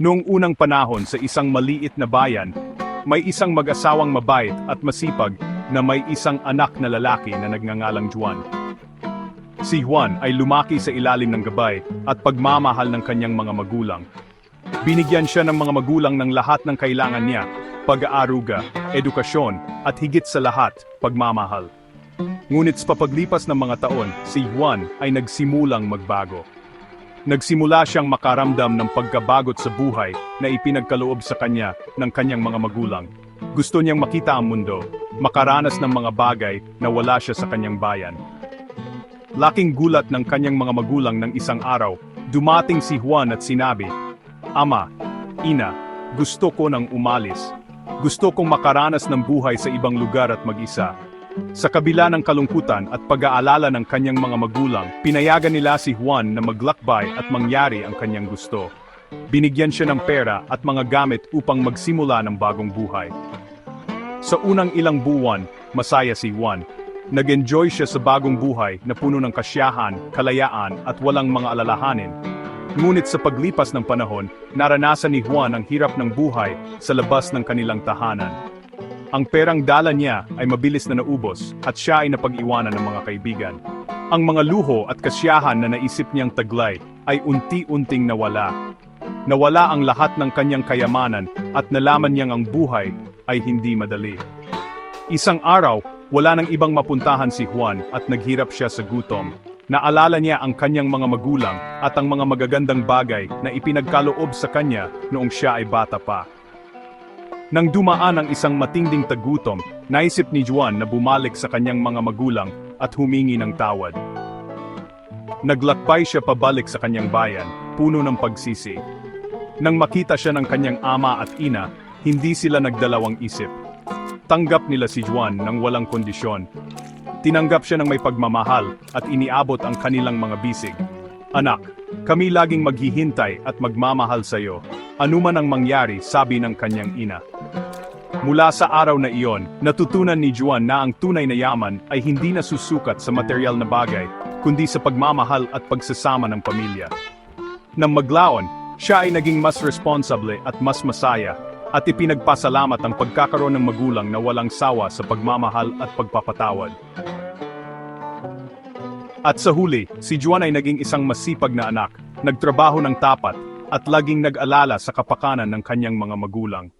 Noong unang panahon sa isang maliit na bayan, may isang mag-asawang mabait at masipag na may isang anak na lalaki na nagngangalang Juan. Si Juan ay lumaki sa ilalim ng gabay at pagmamahal ng kanyang mga magulang. Binigyan siya ng mga magulang ng lahat ng kailangan niya, pag-aaruga, edukasyon, at higit sa lahat, pagmamahal. Ngunit sa papaglipas ng mga taon, si Juan ay nagsimulang magbago. Nagsimula siyang makaramdam ng pagkabagot sa buhay na ipinagkaloob sa kanya ng kanyang mga magulang. Gusto niyang makita ang mundo, makaranas ng mga bagay na wala siya sa kanyang bayan. Laking gulat ng kanyang mga magulang ng isang araw, dumating si Juan at sinabi, Ama, Ina, gusto ko nang umalis. Gusto kong makaranas ng buhay sa ibang lugar at mag-isa. Sa kabila ng kalungkutan at pag-aalala ng kanyang mga magulang, pinayagan nila si Juan na maglakbay at mangyari ang kanyang gusto. Binigyan siya ng pera at mga gamit upang magsimula ng bagong buhay. Sa unang ilang buwan, masaya si Juan. Nag-enjoy siya sa bagong buhay na puno ng kasiyahan, kalayaan at walang mga alalahanin. Ngunit sa paglipas ng panahon, naranasan ni Juan ang hirap ng buhay sa labas ng kanilang tahanan. Ang perang dala niya ay mabilis na naubos at siya ay napag-iwanan ng mga kaibigan. Ang mga luho at kasiyahan na naisip niyang taglay ay unti-unting nawala. Nawala ang lahat ng kanyang kayamanan at nalaman niyang ang buhay ay hindi madali. Isang araw, wala nang ibang mapuntahan si Juan at naghirap siya sa gutom. Naalala niya ang kanyang mga magulang at ang mga magagandang bagay na ipinagkaloob sa kanya noong siya ay bata pa. Nang dumaan ang isang matinding tagutom, naisip ni Juan na bumalik sa kanyang mga magulang at humingi ng tawad. Naglakbay siya pabalik sa kanyang bayan, puno ng pagsisi. Nang makita siya ng kanyang ama at ina, hindi sila nagdalawang isip. Tanggap nila si Juan ng walang kondisyon. Tinanggap siya ng may pagmamahal at iniabot ang kanilang mga bisig. Anak, kami laging maghihintay at magmamahal sa iyo. Anuman ang mangyari, sabi ng kanyang ina. Mula sa araw na iyon, natutunan ni Juan na ang tunay na yaman ay hindi nasusukat sa material na bagay, kundi sa pagmamahal at pagsasama ng pamilya. Nang maglaon, siya ay naging mas responsable at mas masaya, at ipinagpasalamat ang pagkakaroon ng magulang na walang sawa sa pagmamahal at pagpapatawad. At sa huli, si Juan ay naging isang masipag na anak, nagtrabaho ng tapat, at laging nag-alala sa kapakanan ng kanyang mga magulang.